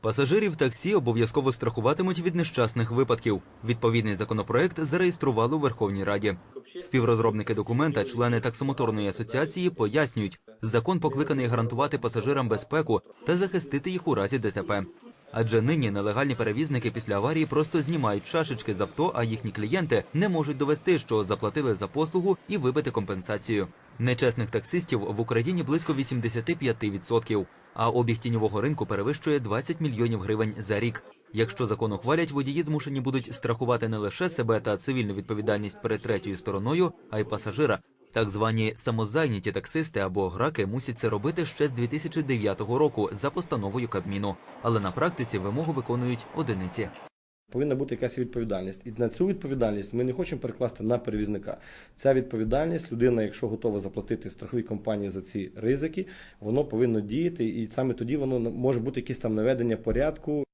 Пасажирів таксі обов'язково страхуватимуть від нещасних випадків. Відповідний законопроект зареєстрували у Верховній Раді. Співрозробники документа, члени таксомоторної асоціації, пояснюють, закон покликаний гарантувати пасажирам безпеку та захистити їх у разі ДТП. Адже нині нелегальні перевізники після аварії просто знімають шашечки з авто, а їхні клієнти не можуть довести, що заплатили за послугу і вибити компенсацію. Нечесних таксистів в Україні близько 85%, а обіг тіньового ринку перевищує 20 мільйонів гривень за рік. Якщо закон ухвалять, водії змушені будуть страхувати не лише себе та цивільну відповідальність перед третьою стороною, а й пасажира. Так звані самозайняті таксисти або граки мусять це робити ще з 2009 року за постановою Кабміну. Але на практиці вимогу виконують одиниці. Повинна бути якась відповідальність. І на цю відповідальність ми не хочемо перекласти на перевізника. Ця відповідальність, людина, якщо готова заплатити страховій компанії за ці ризики, воно повинно діяти, і саме тоді воно може бути якесь там наведення порядку.